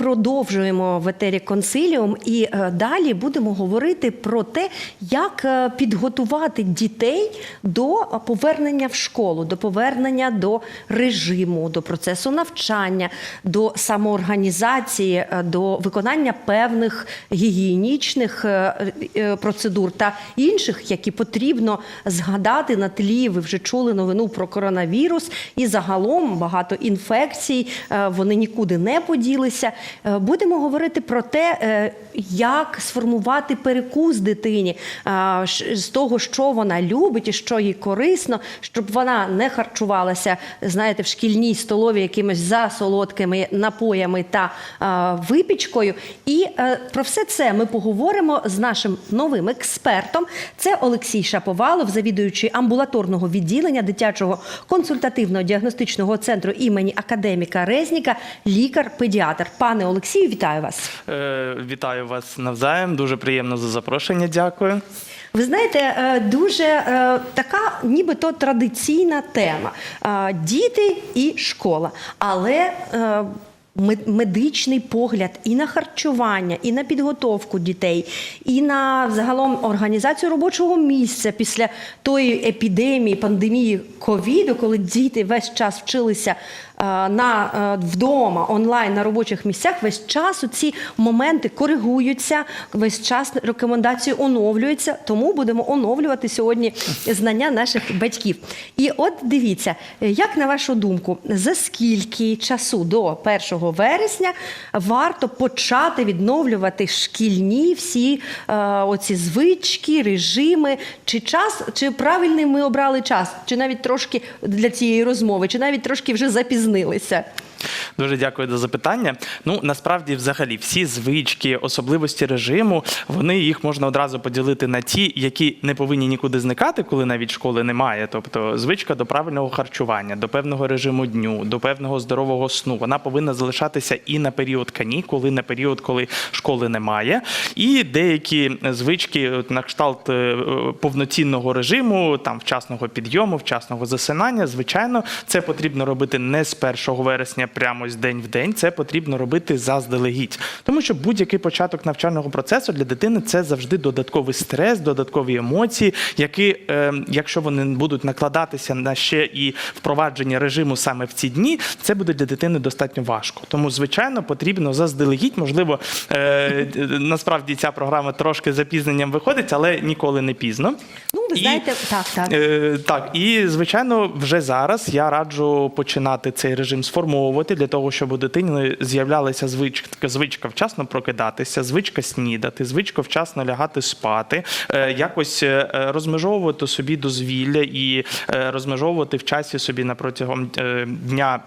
Продовжуємо в етері консиліум і е, далі будемо говорити про те, як е, підготувати дітей до повернення в школу, до повернення до режиму, до процесу навчання, до самоорганізації, е, до виконання певних гігієнічних процедур та інших, які потрібно згадати на тлі. Ви вже чули новину про коронавірус і загалом багато інфекцій. Вони нікуди не поділися. Е, Будемо говорити про те, е, як сформувати перекус дитині з того, що вона любить і що їй корисно, щоб вона не харчувалася, знаєте, в шкільній столові якимись засолодкими напоями та випічкою. І е, про все це ми поговоримо з нашим новим експертом. Це Олексій Шаповалов, завідуючий амбулаторного відділення дитячого консультативно-діагностичного центру імені академіка Резніка, лікар-педіатр. Пане Олексію, вітаю вас. Е, Вітаю вас навзаєм. Дуже приємно за запрошення. Дякую. Ви знаєте, е, дуже е, така, нібито традиційна тема: Е, діти і школа. Але медичний погляд і на харчування, і на підготовку дітей, і на загалом організацію робочого місця після тої епідемії, пандемії ковіду, коли діти весь час вчилися на е, вдома онлайн на робочих місцях, весь час ці моменти коригуються, весь час рекомендації оновлюються. Тому будемо оновлювати сьогодні знання наших батьків. І от дивіться, е, як на вашу думку, за скільки часу до 1 вересня варто почати відновлювати шкільні всі е, оці звички, режими, чи час, чи правильний ми обрали час, чи навіть трошки для цієї розмови, чи навіть трошки вже запізнилися. Дуже дякую за запитання. Ну насправді, взагалі, всі звички, особливості режиму, вони їх можна одразу поділити на ті, які не повинні нікуди зникати, коли навіть школи немає. Тобто звичка до правильного харчування, до певного режиму дню, до певного здорового сну. Вона повинна залишатися і на період канікул, і на період, коли школи немає. І деякі звички на кшталт е, повноцінного режиму, там вчасного підйому, вчасного засинання. Звичайно, це потрібно робити не з 1 вересня, прямо з день в день. Це потрібно робити заздалегідь, тому що будь-який початок навчального процесу для дитини це завжди додатковий стрес, додаткові емоції, які, е, якщо вони будуть накладатися на ще і впровадження режиму саме в ці дні, це буде для дитини достатньо важко. Тому, звичайно, потрібно заздалегідь. Можливо, е, насправді ця програма трошки запізненням виходить, але ніколи не пізно. Ну, ви І- знаєте, так, так. Е, так, і звичайно, вже зараз я раджу починати цей режим сформовувати для того, щоб у дитини з'являлася звичка, звичка вчасно прокидатися, звичка снідати, звичка вчасно лягати спати, е, якось е, розмежовувати собі дозвілля і е, розмежовувати в часі собі на протягом дня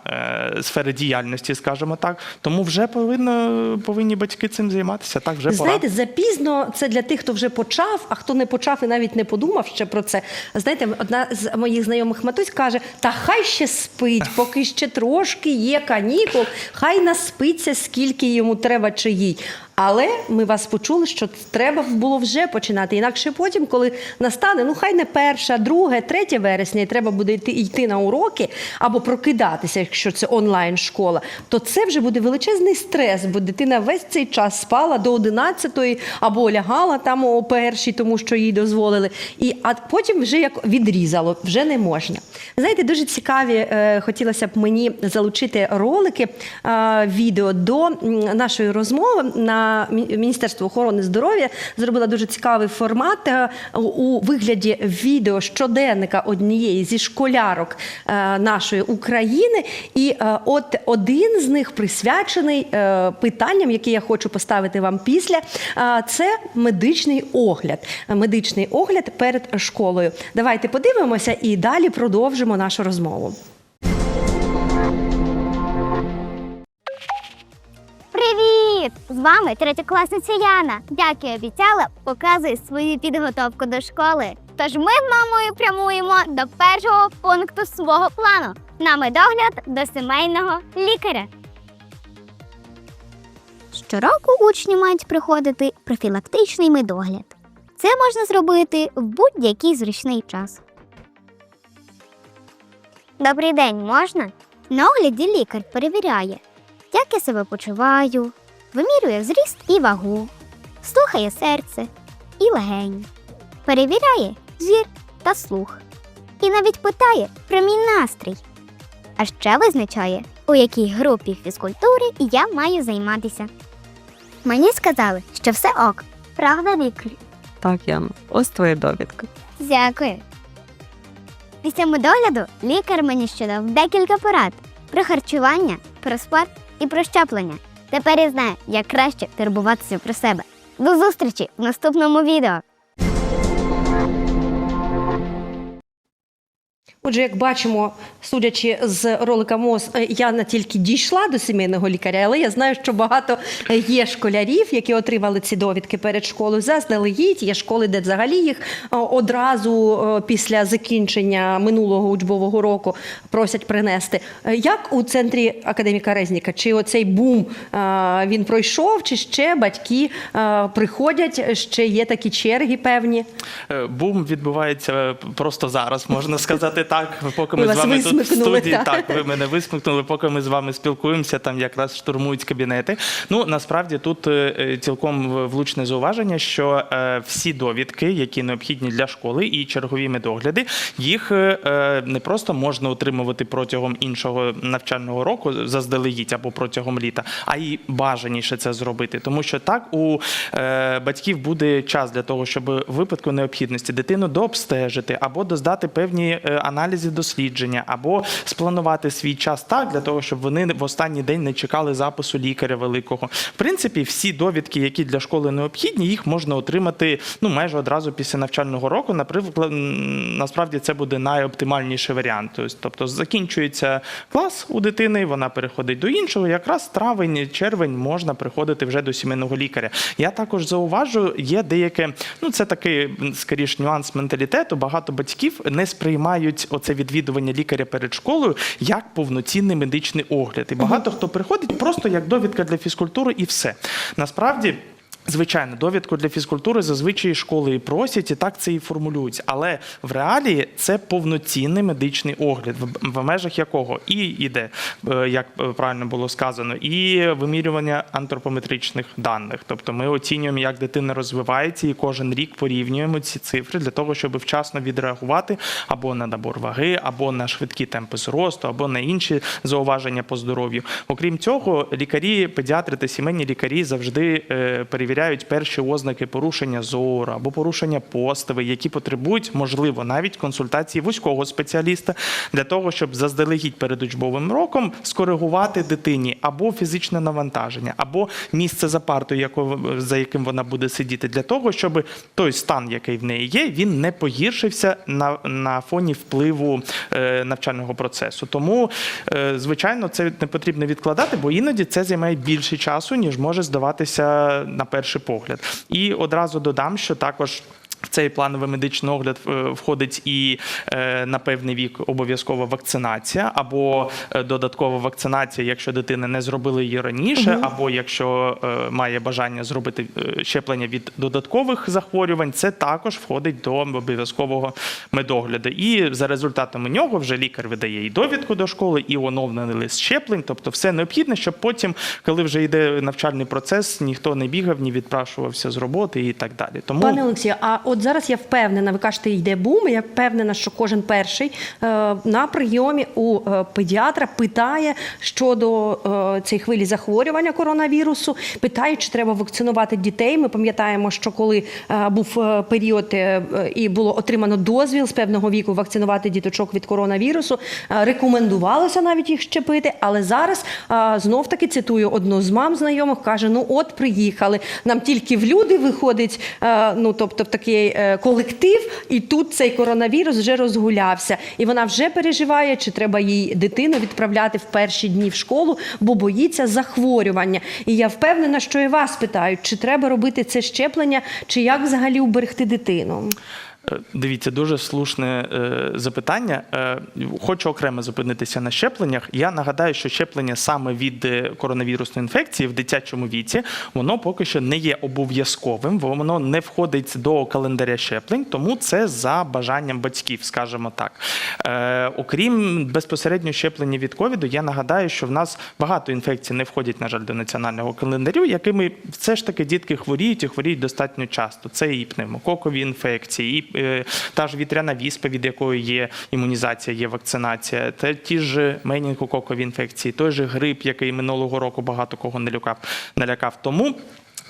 сфери діяльності, скажімо так. Тому вже повинно, повинні батьки цим займатися. Так, вже пора. Знаєте, запізно це для тих, хто вже почав, а хто не почав і навіть не подумав ще про це. Знаєте, одна з моїх знайомих матусь каже: та хай ще спить, поки ще трошки є канікул, хай наспиться, скільки йому треба чи їй. Але ми вас почули, що треба було вже починати. Інакше потім, коли настане, ну хай не перша, друге, третє вересня, і треба буде йти, йти на уроки або прокидатися, якщо це онлайн школа, то це вже буде величезний стрес, бо дитина весь цей час спала до 11-ї або лягала там о першій, тому що їй дозволили. І а потім вже як відрізало, вже не можна. Знаєте, дуже цікаві е, хотілося б мені залучити ролики е, відео до нашої розмови на Міністерство охорони здоров'я зробила дуже цікавий формат е, у вигляді відео щоденника однієї зі школярок е, нашої України. І е, от один з них присвячений питанням, які я хочу поставити вам після. Це медичний огляд. Медичний огляд перед школою. Давайте подивимося і далі продовжимо нашу розмову. Привіт! З вами третьокласниця Яна. Як і обіцяла, показую свою підготовку до школи. Тож ми з мамою прямуємо до першого пункту свого плану на медогляд до сімейного лікаря. Щороку учні мають приходити профілактичний медогляд. Це можна зробити в будь-який зручний час. Добрий день, можна? На огляді лікар перевіряє, як я себе почуваю, вимірює зріст і вагу, слухає серце і легені, перевіряє зір та слух. І навіть питає про мій настрій. А ще визначає, у якій групі фізкультури я маю займатися. Мені сказали, що все ок. Правда, лікар? Так, Яна, ось твоя довідка. Дякую. Після медогляду лікар мені ще дав декілька порад про харчування, про спорт і про щеплення. Тепер я знаю, як краще турбуватися про себе. До зустрічі в наступному відео. Отже, як бачимо, судячи з ролика МОЗ, е, я не тільки дійшла до сімейного лікаря, але я знаю, що багато е, є школярів, які отримали ці довідки перед школою заздалегідь. Є школи, де взагалі їх е, одразу після закінчення минулого учбового року просять принести. Як у центрі академіка Резніка? Чи оцей бум він пройшов, чи ще батьки приходять? Ще є такі черги певні? Бум відбувається просто зараз, можна сказати так. Поки ми Ми з вами тут в студії, так. так ви мене висмикнули, поки ми з вами спілкуємося, там якраз штурмують кабінети. Ну насправді тут е, е, цілком влучне зауваження, що е, всі довідки, які необхідні для школи, і чергові медогляди, їх не просто можна отримувати протягом іншого навчального року заздалегідь або протягом літа, а й бажаніше це зробити, тому що так у батьків буде час для того, щоб в випадку необхідності дитину дообстежити або доздати певні е, аналізи дослідження, або спланувати свій час так для того, щоб вони в останній день не чекали запису лікаря великого. В принципі, всі довідки, які для школи необхідні, їх можна отримати ну майже одразу після навчального року. Наприклад, насправді це буде найоптимальніший варіант. Тобто, Тобто закінчується клас у дитини, вона переходить до іншого. Якраз травень, червень можна приходити вже до сімейного лікаря. Я також зауважу, є деяке, ну це такий скоріш нюанс менталітету. Багато батьків не сприймають оце відвідування лікаря перед школою як повноцінний медичний огляд. І багато хто приходить просто як довідка для фізкультури, і все насправді. Звичайно, довідку для фізкультури зазвичай школи і просять, і так це і формулюють. Але в реалії це повноцінний медичний огляд, в- межах якого і йде, е, як е, правильно було сказано, і вимірювання антропометричних даних. Тобто ми оцінюємо, як дитина розвивається, і кожен рік порівнюємо ці цифри для того, щоб вчасно відреагувати або на набор ваги, або на швидкі темпи зросту, або на інші зауваження по здоров'ю. Окрім цього, лікарі, педіатри та сімейні лікарі завжди е, перевіряють перші ознаки порушення зору або порушення постави, які потребують, можливо, навіть консультації вузького спеціаліста для того, щоб заздалегідь перед учбовим роком скоригувати дитині або фізичне навантаження, або місце за партою, за яким вона буде сидіти, для того, щоб той стан, який в неї є, він не погіршився на, на фоні впливу е, навчального процесу. Тому, е, звичайно, це не потрібно відкладати, бо іноді це займає більше часу, ніж може здаватися на перший погляд. І одразу додам, що також. В цей плановий медичний огляд е, входить і е, на певний вік обов'язкова вакцинація, або е, додаткова вакцинація, якщо дитина не зробила її раніше, або якщо має бажання зробити щеплення від додаткових захворювань, це також входить до обов'язкового медогляду. І за результатами нього вже лікар видає і довідку до школи, і оновлений лист щеплень. Тобто, все необхідне, щоб потім, коли вже йде навчальний процес, ніхто не бігав, ні відпрашувався з роботи і так далі. Тому Пане Олексію, а от зараз я впевнена, ви кажете, йде бум. Я впевнена, що кожен перший е, на прийомі у е, педіатра питає щодо е, цієї хвилі захворювання коронавірусу, питає, чи треба вакцинувати дітей. Ми пам'ятаємо, що коли був період і було отримано дозвіл з певного віку вакцинувати діточок від коронавірусу, рекомендувалося навіть їх щепити. Але зараз знов таки цитую одну з мам знайомих, каже: ну от приїхали. Нам тільки в люди виходить, ну тобто в такий е, колектив, і тут цей коронавірус вже розгулявся. І вона вже переживає, чи треба їй дитину відправляти в перші дні в школу, бо боїться захворювання. І я впевнена, що і вас питають, чи треба робити це щеплення, чи як взагалі уберегти дитину. Е, Дивіться, дуже слушне е, запитання. Е, Хочу окремо зупинитися на щепленнях. Я нагадаю, що щеплення саме від коронавірусної інфекції в дитячому віці, воно поки що не є обов'язковим, бо воно не входить до календаря щеплень, тому це за бажанням батьків, скажімо так. Окрім безпосередньо щеплення від ковіду, я нагадаю, що в нас багато інфекцій не входять, на жаль, до національного календарю, якими все ж таки дітки хворіють і хворіють достатньо часто. Це і пневмококові інфекції, і та ж вітряна віспа, від якої є імунізація, є вакцинація, та ті ж менінгококові інфекції, той же грип, який минулого року багато кого налякав. Тому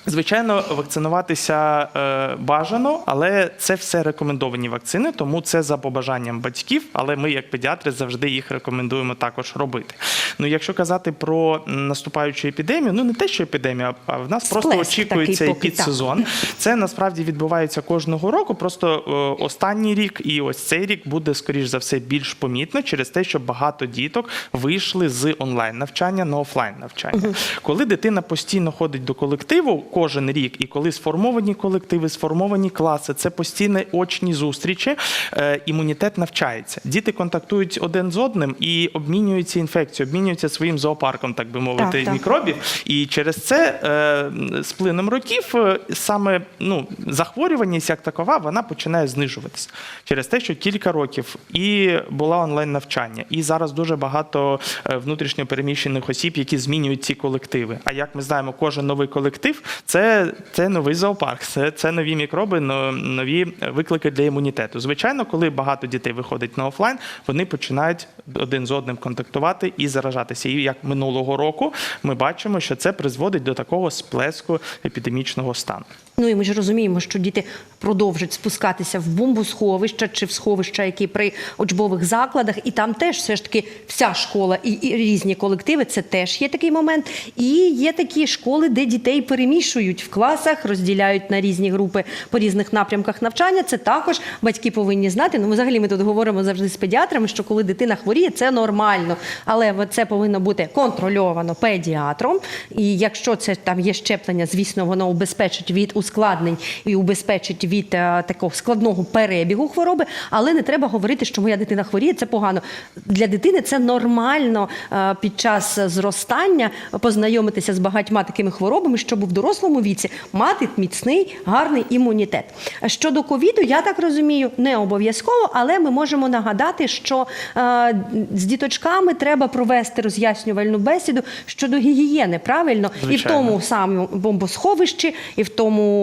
Звичайно, вакцинуватися е, бажано, але це все рекомендовані вакцини, тому це за побажанням батьків. Але ми, як педіатри, завжди їх рекомендуємо також робити. Ну, якщо казати про наступаючу епідемію, ну не те, що епідемія, а в нас просто очікується такий поки, підсезон. Це насправді відбувається кожного року. Просто е, останній рік і ось цей рік буде скоріш за все більш помітно через те, що багато діток вийшли з онлайн навчання на офлайн навчання. Коли дитина постійно ходить до колективу кожен рік, і коли сформовані колективи, сформовані класи, це постійні очні зустрічі, е, імунітет навчається. Діти контактують один з одним і обмінюються інфекцією, обмінюються своїм зоопарком, так би мовити, Так, так. мікробів. І через це е, з плином років е, саме ну, захворюваність як такова вона починає знижуватися через те, що кілька років і була онлайн навчання, і зараз дуже багато е, внутрішньо переміщених осіб, які змінюють ці колективи. А як ми знаємо, кожен новий колектив це, це новий зоопарк, це, це нові мікроби, нові виклики для імунітету. Звичайно, коли багато дітей виходить на офлайн, вони починають один з одним контактувати і заражатися. І як минулого року ми бачимо, що це призводить до такого сплеску епідемічного стану. Ну і ми ж розуміємо, що діти продовжать спускатися в бомбосховища чи в сховища, які при учбових закладах, і там теж все ж таки вся школа і, і різні колективи. Це теж є такий момент. І є такі школи, де дітей перемішують в класах, розділяють на різні групи по різних напрямках навчання. Це також батьки повинні знати. Ну, взагалі ми тут говоримо завжди з педіатрами, що коли дитина хворіє, це нормально, але це повинно бути контрольовано педіатром. І якщо це там є щеплення, звісно, воно убезпечить від ускладнень і убезпечить від е, такого складного перебігу хвороби. Але не треба говорити, що моя дитина хворіє, це погано. Для дитини це нормально е, під час зростання познайомитися з багатьма такими хворобами, щоб в дорослому віці мати міцний гарний імунітет. Щодо ковіду, я так розумію, не обов'язково, але ми можемо нагадати, що е, з діточками треба провести роз'яснювальну бесіду щодо гігієни, правильно, і в тому самому бомбосховищі, і в тому,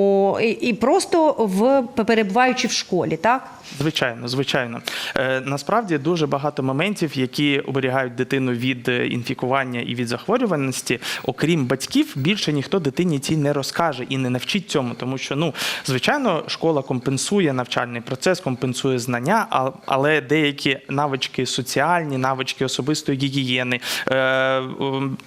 і, і просто в перебуваючи в школі, так. Звичайно, звичайно. Е, насправді дуже багато моментів, які оберігають дитину від е, інфікування і від захворюваності. Окрім батьків, більше ніхто дитині цій не розкаже і не навчить цьому, тому що ну звичайно, школа компенсує навчальний процес, компенсує знання, але деякі навички соціальні, навички особистої гігієни, е,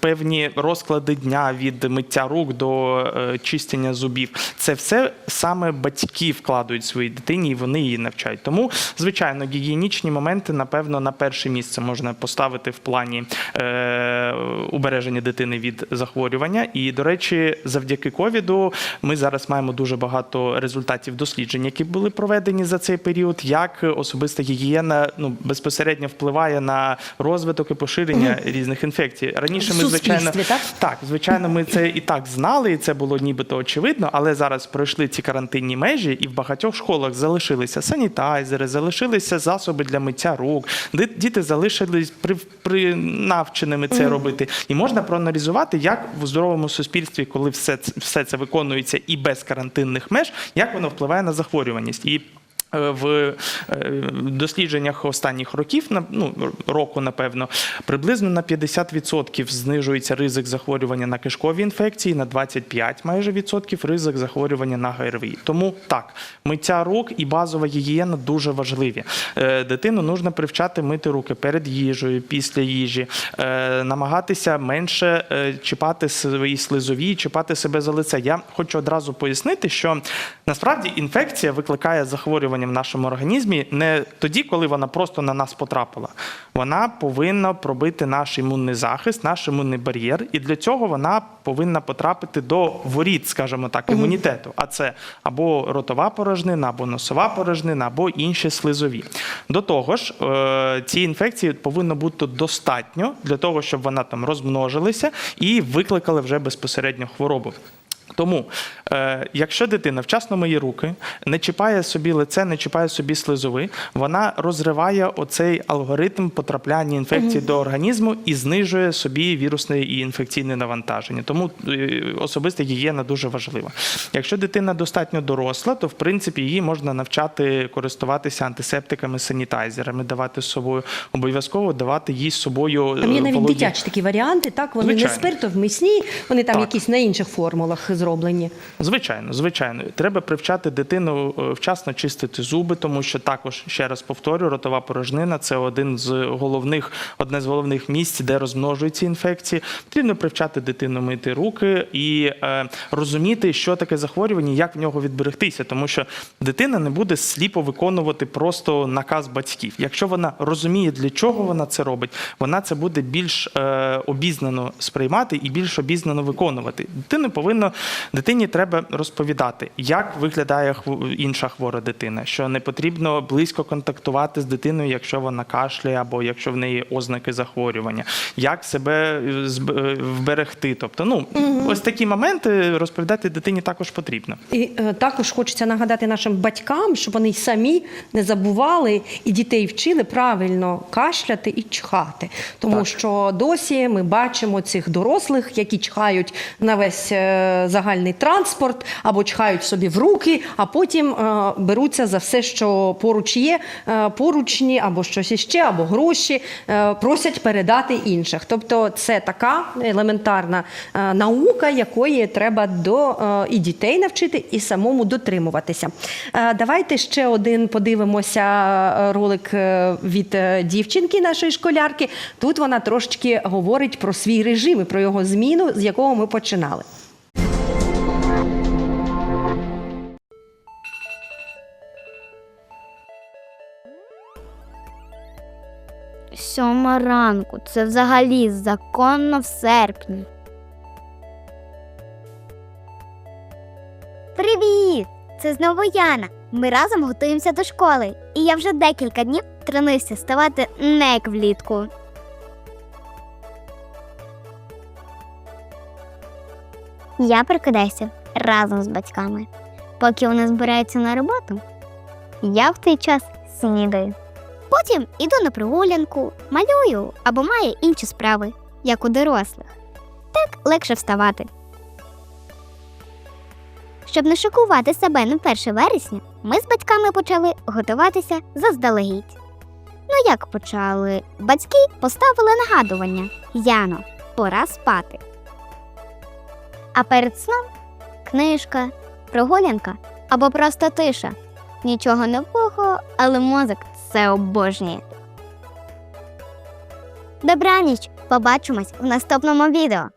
певні розклади дня від миття рук до е, чистення зубів. Це все саме батьки вкладають своїй дитині, і вони її навчають. Тому, звичайно, гігієнічні моменти, напевно, на перше місце можна поставити в плані е, убереження дитини від захворювання. І, до речі, завдяки ковіду ми зараз маємо дуже багато результатів досліджень, які були проведені за цей період, як особиста гігієна ну, безпосередньо впливає на розвиток і поширення різних інфекцій. Раніше ми, звичайно, так? так, звичайно, ми це і так знали, і це було нібито очевидно, але зараз пройшли ці карантинні межі, і в багатьох школах залишилися санітайзери, залишилися засоби для миття рук. Діти залишились при, при навченими це робити. І можна проаналізувати, як в здоровому суспільстві, коли все, все це виконується і без карантинних меж, як воно впливає на захворюваність. І в е, дослідженнях останніх років, ну, року, напевно, приблизно на 50% знижується ризик захворювання на кишкові інфекції, на 25 майже відсотків ризик захворювання на ГРВІ. Тому так, миття рук і базова гігієна дуже важливі. Е, Дитину нужно привчати мити руки перед їжею, після їжі, е, намагатися менше е, чіпати свої слизові, чіпати себе за лице. Я хочу одразу пояснити, що насправді інфекція викликає захворювання в нашому організмі не тоді, коли вона просто на нас потрапила. Вона повинна пробити наш імунний захист, наш імунний бар'єр, і для цього вона повинна потрапити до воріт, скажімо так, імунітету. А це або ротова порожнина, або носова порожнина, або інші слизові. До того ж, е, цієї інфекції повинно бути достатньо для того, щоб вона там розмножилася і викликала вже безпосередньо хворобу. Тому, е, якщо дитина вчасно миє руки, не чіпає собі лице, не чіпає собі слизови, вона розриває оцей алгоритм потрапляння інфекції до організму і знижує собі вірусне і інфекційне навантаження. Тому е, особиста гігієна дуже важлива. Якщо дитина достатньо доросла, то в принципі її можна навчати користуватися антисептиками, санітайзерами, давати з собою, обов'язково давати їй з собою. Там є е, навіть вологі- дитячі такі варіанти, так вони Звичайно. не спиртовмісні, вони там Так. якісь на інших формулах зроблені. Звичайно, звичайно, треба привчати дитину е, вчасно чистити зуби, тому що також ще раз повторю, ротова порожнина це один з головних, одне з головних місць, де розмножуються інфекції. Потрібно привчати дитину мити руки і е, розуміти, що таке захворювання, як в нього відберегтися, тому що дитина не буде сліпо виконувати просто наказ батьків. Якщо вона розуміє, для чого вона це робить, вона це буде більш е, обізнано сприймати і більш обізнано виконувати. Дитина повинна дитині треба розповідати, як виглядає інша хвора дитина, що не потрібно близько контактувати з дитиною, якщо вона кашляє або якщо в неї ознаки захворювання, як себе е, е, вберегти. Тобто, ну ось такі моменти розповідати дитині також потрібно. І е, також хочеться нагадати нашим батькам, щоб вони й самі не забували і дітей вчили правильно кашляти і чхати. Тому Так. що досі ми бачимо цих дорослих, які чхають на весь е, загальний транспорт або чхають собі в руки, а потім е, беруться за все, що поруч є, е, поручні або щось іще, або гроші, е, просять передати інших. Тобто це така елементарна наука, якої треба до і дітей навчити, і самому дотримуватися. Давайте ще один подивимося ролик від дівчинки нашої школярки. Тут вона трошечки говорить про свій режим і про його зміну, з якого ми починали. Сьома ранку. Це взагалі законно в серпні. Привіт! Це знову Яна. Ми разом готуємося до школи, і я вже декілька днів тренуюся ставати не як влітку. Я прокидаюся разом з батьками. Поки вони збираються на роботу, я в той час снідаю. Потім іду на прогулянку, малюю або маю інші справи, як у дорослих. Так легше вставати. Щоб не шокувати себе на 1 вересня, ми з батьками почали готуватися заздалегідь. Ну як почали? Батьки поставили нагадування Яно, пора спати. А перед сном книжка, прогулянка або просто тиша. Нічого нового, але мозок це обожнює. Добраніч! Побачимось в наступному відео.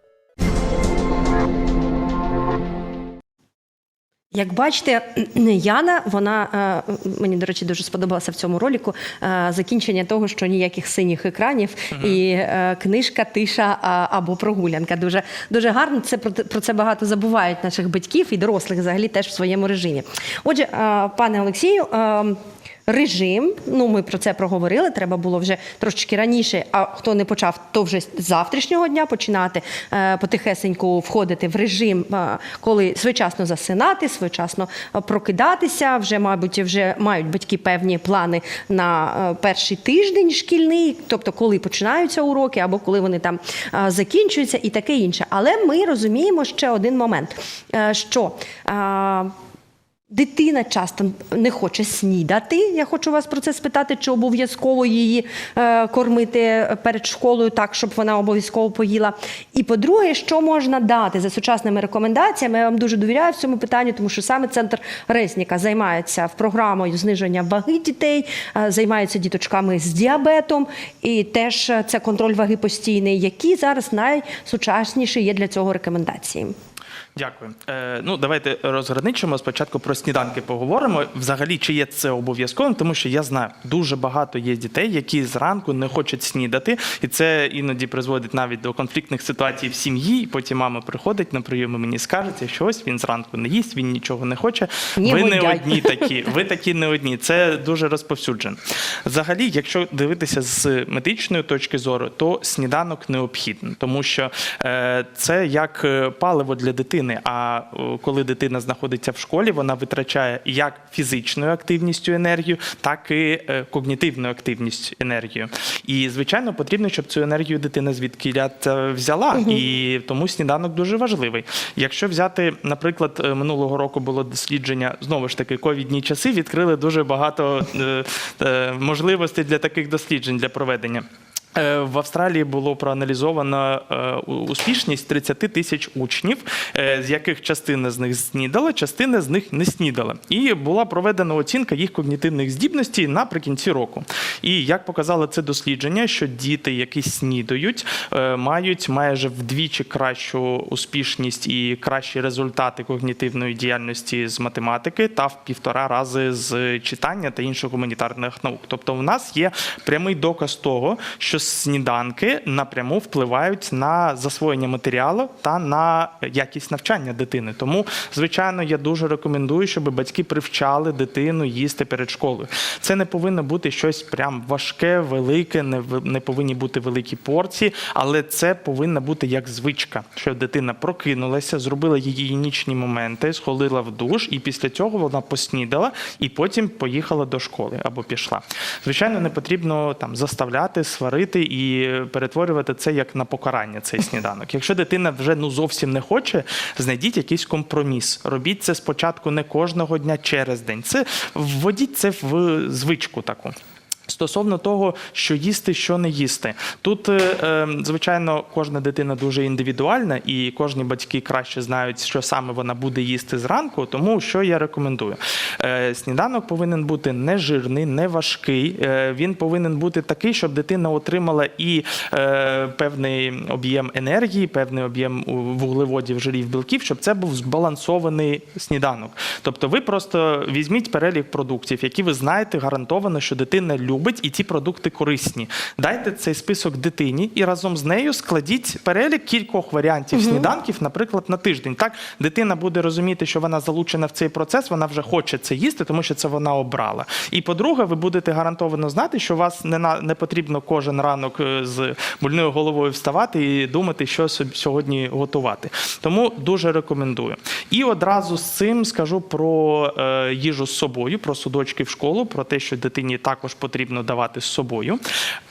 Як бачите, Яна, вона е, мені, до речі, дуже сподобалося в цьому ролику е, закінчення того, що ніяких синіх екранів і е, книжка, тиша або прогулянка. Дуже дуже гарно. Це про, про це багато забувають наших батьків і дорослих взагалі теж в своєму режимі. Отже, пане Олексію. Режим, ну ми про це проговорили. Треба було вже трошечки раніше. А хто не почав, то вже з завтрашнього дня починати е, потихесеньку входити в режим, е, коли своєчасно засинати, своєчасно е, прокидатися. Вже, мабуть, вже мають батьки певні плани на перший тиждень шкільний, тобто коли починаються уроки, або коли вони там закінчуються, і таке інше. Але ми розуміємо ще один момент, що. Дитина часто не хоче снідати. Я хочу вас про це спитати, чи обов'язково її е, кормити перед школою так, щоб вона обов'язково поїла. І по-друге, що можна дати за сучасними рекомендаціями? Я вам дуже довіряю в цьому питанні, тому що саме центр Резніка займається в програмою зниження ваги дітей, е, займається діточками з діабетом, і теж е, це контроль ваги постійний, які зараз найсучасніші є для цього рекомендації. Дякую. Е, ну, давайте розграничимо. Спочатку про сніданки поговоримо. Взагалі, чи є це обов'язковим, тому що я знаю, дуже багато є дітей, які зранку не хочуть снідати, і це іноді призводить навіть до конфліктних ситуацій в сім'ї. І потім мама приходить на прийом і мені скажеться, що ось він зранку не їсть, він нічого не хоче. Ні, ви не модяй. одні такі. Ви такі не одні. Це дуже розповсюджено. Взагалі, якщо дивитися з медичної точки зору, то сніданок необхідний, тому що е, це як е, паливо для дитини. А е, коли дитина знаходиться в школі, вона витрачає як фізичною активністю енергію, так і е, когнітивною активністю енергію. І звичайно, потрібно, щоб цю енергію дитина звідки взяла. І тому сніданок дуже важливий. Якщо взяти, наприклад, е, минулого року було дослідження знову ж таки ковідні часи, відкрили дуже багато е, е, можливостей для таких досліджень для проведення. Е, В Австралії було проаналізовано е, успішність 30 тисяч учнів, е, з яких частина з них снідала, частина з них не снідала. І була проведена оцінка їх когнітивних здібностей наприкінці року. І як показало це дослідження, що діти, які снідають, мають майже вдвічі кращу успішність і кращі результати когнітивної діяльності з математики та в півтора рази з читання та інших гуманітарних наук. Тобто, у нас є прямий доказ того, що сніданки напряму впливають на засвоєння матеріалу та на якість навчання дитини. Тому, звичайно, я дуже рекомендую, щоб батьки привчали дитину їсти перед школою. Це не повинно бути щось прям важке, велике, не, не повинні бути великі порції, але це повинна бути як звичка, щоб дитина прокинулася, зробила гігієнічні моменти, сходила в душ, і після цього вона поснідала і потім поїхала до школи або пішла. Звичайно, не потрібно там заставляти, сварити і перетворювати це як на покарання, цей сніданок. Якщо дитина вже ну зовсім не хоче, знайдіть якийсь компроміс. Робіть це спочатку не кожного дня через день. Це вводіть це в звичку таку. Стосовно того, що їсти, що не їсти, тут е, е, звичайно кожна дитина дуже індивідуальна, і кожні батьки краще знають, що саме вона буде їсти зранку. Тому що я рекомендую. Е, Сніданок повинен бути не жирний, не важкий. Він повинен бути такий, щоб дитина отримала і певний об'єм енергії, певний об'єм вуглеводів, жирів, білків, щоб це був збалансований сніданок. Тобто, ви просто візьміть перелік продуктів, які ви знаєте гарантовано, що дитина любить, і ті продукти корисні. Дайте цей список дитині і разом з нею складіть перелік кількох варіантів сніданків, наприклад, на тиждень. Так дитина буде розуміти, що вона залучена в цей процес, вона вже хоче це їсти, тому що це вона обрала. І по-друге, ви будете гарантовано знати, що вас не на не потрібно кожен ранок е, з больною головою вставати і думати, що сьогодні готувати. Тому дуже рекомендую. І одразу з цим скажу про е, їжу з собою, про судочки в школу, про те, що дитині також потрібно давати з собою.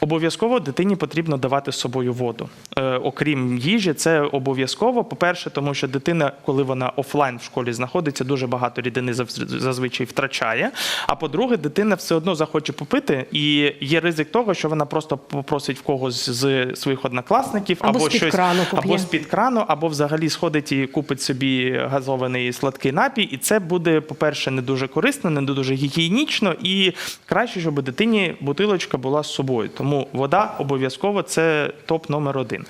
Обов'язково дитині потрібно давати з собою воду. Е, окрім їжі, це обов'язково. По-перше, тому що дитина, коли вона офлайн в школі знаходиться, дуже багато рідини зазвичай втрачає. А по-друге, дитина все одно захоче попити, і є ризик того, що вона просто попросить в когось з своїх однокласників Або або, щось крану або з-під крану, або взагалі сходить і купить собі газований сладкий напій. І це буде, по-перше, не дуже корисно, не дуже гігієнічно, і краще, щоб дитині бутилочка була з собою. Тому вода обов'язково це топ номер один.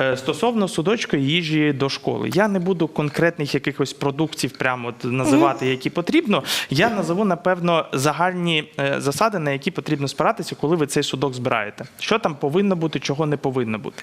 Е, Стосовно судочка їжі до школи, я не буду конкретних якихось продуктів прямо називати, які потрібно. Я назову напевно загальні е, засади, на які потрібно спиратися, коли ви цей судок збираєте. Що там повинно бути, чого не повинно бути.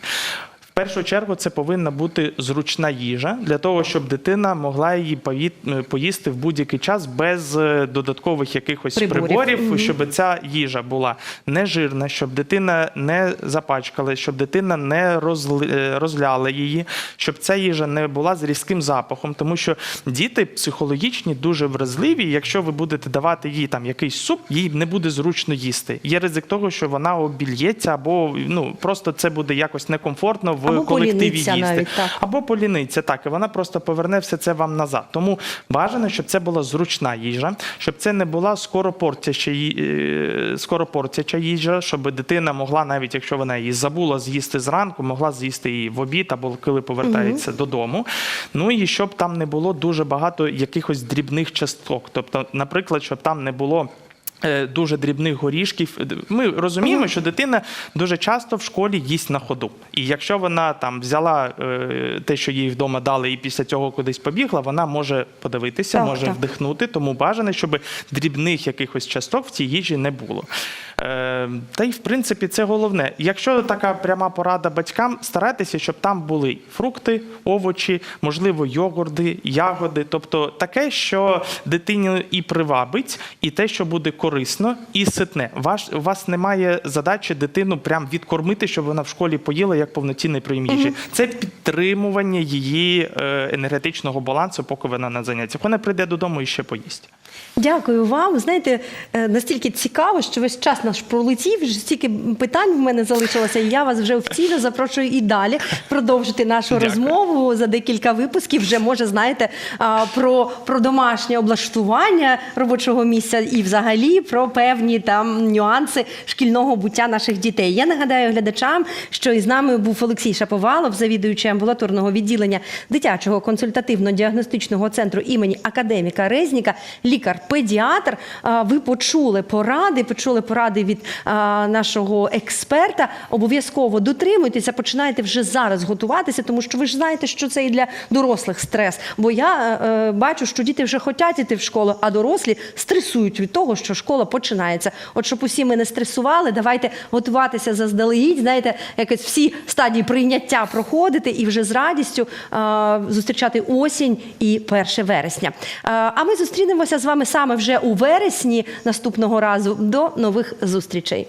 В першу чергу це повинна бути зручна їжа для того, щоб дитина могла її е, поїсти в будь-який час без е, додаткових якихось Приборів. приборів, щоб ця їжа була не жирна, щоб дитина не запачкала, щоб дитина не е, розляла її, щоб ця їжа не була з різким запахом, тому що діти психологічні дуже вразливі. Якщо ви будете давати їй там якийсь суп, їй не буде зручно їсти. Є ризик того, що вона обільється, або ну просто це буде якось некомфортно в Або колективі їсти. навіть, так. Або поліниться, так, і вона просто поверне все це вам назад. Тому бажано, щоб це була зручна їжа, щоб це не була скоропортяча, е, скоропортяча їжа, щоб дитина могла, навіть якщо вона її забула з'їсти зранку, могла з'їсти її в обід або коли повертається додому. Ну і щоб там не було дуже багато якихось дрібних часток. Тобто, наприклад, щоб там не було. Е, Дуже дрібних горішків. Ми розуміємо, що дитина дуже часто в школі їсть на ходу. І якщо вона там взяла е, те, що їй вдома дали, і після цього кудись побігла, вона може подивитися, Так, може так. вдихнути. Тому бажано, щоб дрібних якихось часток в цій їжі не було. Е, Та й в принципі це головне. Якщо така пряма порада батькам, старайтеся, щоб там були фрукти, овочі, можливо, йогурти, ягоди, тобто таке, що дитині і привабить, і те, що буде корисно і ситне. Ваш у вас немає задачі дитину прям відкормити, щоб вона в школі поїла як повноцінний прийом їжі. Це підтримування її е, енергетичного балансу, поки вона на заняттях. Вона прийде додому і ще поїсть. Дякую вам. Знаєте, е, настільки цікаво, що весь час наш пролетів, вже стільки питань в мене залишилося, і я вас вже офіційно запрошую і далі продовжити нашу Дякую. розмову за декілька випусків. Вже може знаєте про, про домашнє облаштування робочого місця і взагалі про певні там нюанси шкільного буття наших дітей. Я нагадаю глядачам, що із нами був Олексій Шаповалов, завідуючий амбулаторного відділення дитячого консультативно-діагностичного центру імені академіка Резніка, лікар-педіатр. А, Ви почули поради, почули поради від нашого експерта. Обов'язково дотримуйтеся, починайте вже зараз готуватися, тому що ви ж знаєте, що це і для дорослих стрес. Бо я е, бачу, що діти вже хочуть іти в школу, а дорослі стресують від того, що школа починається. От щоб усі ми не стресували, давайте готуватися заздалегідь. Знаєте, якось всі стадії прийняття проходити і вже з радістю е, зустрічати осінь і 1 вересня. Е, а ми зустрінемося з вами саме вже у вересні наступного разу. До нових зустрічей.